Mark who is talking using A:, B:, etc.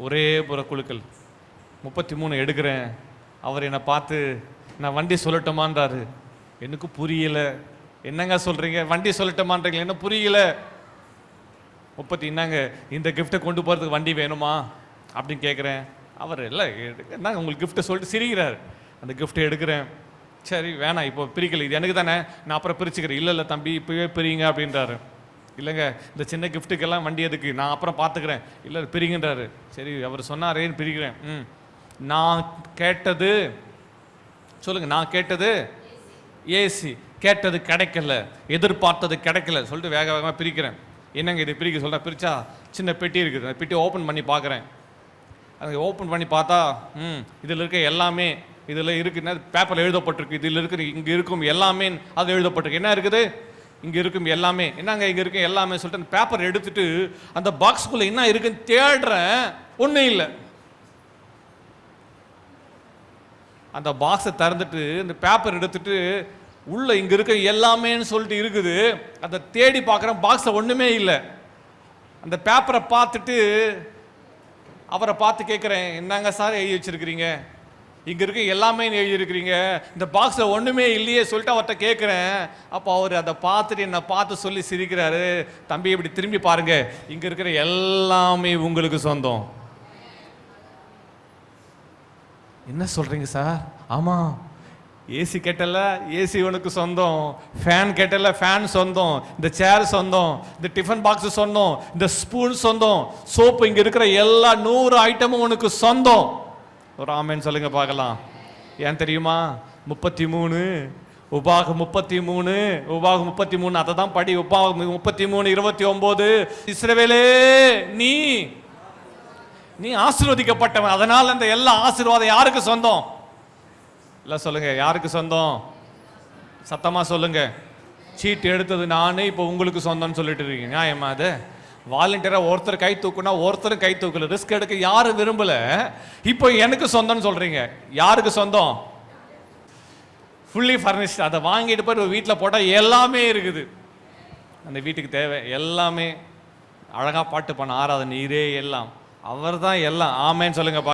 A: ஒரே புற குழுக்கள் முப்பத்தி மூணு எடுக்கிறேன். அவர் என்னை பார்த்து நான் வண்டி சொல்லட்டுமான்றாரு. எனக்கு புரியல. என்னங்க சொல்கிறீங்க வண்டி சொல்லட்டுமான்றீங்களா? என்ன புரியல. முப்பத்தி என்னங்க? இந்த கிஃப்ட்டை கொண்டு போகிறதுக்கு வண்டி வேணுமா? அப்படின்னு கேட்குறேன் அவர் இல்லை என்னங்க உங்களுக்கு கிஃப்ட்டை சொல்லிட்டு சிரிக்கிறார். அந்த கிஃப்ட்டை எடுக்கிறேன். சரி வேணாம். இப்போ பிரிக்கல. இது எனக்கு தானே. நான் அப்புறம் பிரிச்சுக்கிறேன். இல்லை இல்லை தம்பி இப்போவே பிரிங்க அப்படின்றாரு. இல்லைங்க இந்த சின்ன கிஃப்ட்டுக்கெல்லாம் வண்டி எதுக்கு? நான் அப்புறம் பார்த்துக்கிறேன் இல்லை பிரிங்கன்றாரு சரி அவர் சொன்னாரேன்னு பிரிக்கிறேன் ம். நான் கேட்டது சொல்லுங்கள் நான் கேட்டது ஏசி. கேட்டது கிடைக்கல. எதிர்பார்த்தது கிடைக்கல. சொல்லிட்டு வேக வேகமாக பிரிக்கிறேன். என்னங்க இது பிரிக்க சொல்கிறேன் பிரிச்சா சின்ன பெட்டி இருக்குது. அந்த பெட்டி ஓப்பன் பண்ணி பார்க்குறேன் அதை ஓப்பன் பண்ணி பார்த்தா ம் இதில் இருக்க எல்லாமே இதில் இருக்குன்னா பேப்பரில் எழுதப்பட்டிருக்கு. இதில் இருக்கிற இங்கே இருக்கும் எல்லாமே அது எழுதப்பட்டிருக்கு. என்ன இருக்குது? இங்கே இருக்கும் எல்லாமே. என்னங்க இங்கே இருக்கும் எல்லாமே சொல்லிட்டு அந்த பேப்பர் எடுத்துட்டு அந்த பாக்ஸ்குள்ளே என்ன இருக்குன்னு தேடுறேன். ஒன்றும் இல்லை. அந்த பாக்ஸை திறந்துட்டு இந்த பேப்பர் எடுத்துட்டு உள்ள இங்கே இருக்க எல்லாமேன்னு சொல்லிட்டு இருக்குது. அதை தேடி பார்க்குறேன் பாக்ஸை ஒன்றுமே இல்லை. அந்த பேப்பரை பார்த்துட்டு அவரை பார்த்து கேட்குறேன் என்னங்க சார் எழுதி வச்சிருக்கிறீங்க? இங்கே இருக்க எல்லாமே எழுதியிருக்கிறீங்க. இந்த பாக்ஸில் ஒன்றுமே இல்லையே சொல்லிட்டு அவர்கிட்ட கேட்குறேன் அப்போ அவர் அதை பார்த்துட்டு என்னை பார்த்து சொல்லி சிரிக்கிறாரு. தம்பி இப்படி திரும்பி பாருங்க. இங்கே இருக்கிற எல்லாமே உங்களுக்கு சொந்தம். என்ன சொல்கிறீங்க சார்? ஆமாம் ஏசி கேட்டல ஏசி உனக்கு சொந்தம். ஃபேன் கேட்டல ஃபேன் சொந்தம். இந்த சேர் சொந்தம். இந்த டிஃபன் பாக்ஸ் சொந்தம். இந்த ஸ்பூன் சொந்தம். சோப்பு இங்கே இருக்கிற எல்லா நூறு ஐட்டமும் உனக்கு சொந்தம். ஒரு ஆமேன்னு சொல்லுங்க பார்க்கலாம். ஏன் தெரியுமா? முப்பத்தி மூணு உபாகம் முப்பத்தி மூணு உபாகம் முப்பத்தி மூணு அதை தான் படி உபாகம் முப்பத்தி மூணு இருபத்தி ஒன்பது இஸ்ரவேலே நீ நீ ஆசீர்வதிக்கப்பட்டவன். அதனால் அந்த எல்லா ஆசீர்வாதம் யாருக்கு சொந்தம்? இல்லை சொல்லுங்க யாருக்கு சொந்தம்? சத்தமாக சொல்லுங்க. சீட் எடுத்தது நானே இப்போ உங்களுக்கு சொந்தம்னு சொல்லிட்டு இருக்கீங்க. நியாயமா அது? வாலண்டியரா ஒருத்தர் கை தூக்குனா ஒருத்தரும் கை தூக்கல. ரிஸ்க் எடுக்க யாரும் விரும்பல. இப்போ எனக்கு சொந்தம்னு சொல்றீங்க. யாருக்கு சொந்தம்? ஃபுல்லி ஃபர்னிஷ்ட் அதை வாங்கிட்டு போய் வீட்டில் போட்டால் எல்லாமே இருக்குது. அந்த வீட்டுக்கு தேவை எல்லாமே. அழகா பாட்டு பண்ண ஆராத நீரே எல்லாம். அவர் தான் எல்லாம். ஆமேன்னு சொல்லுங்க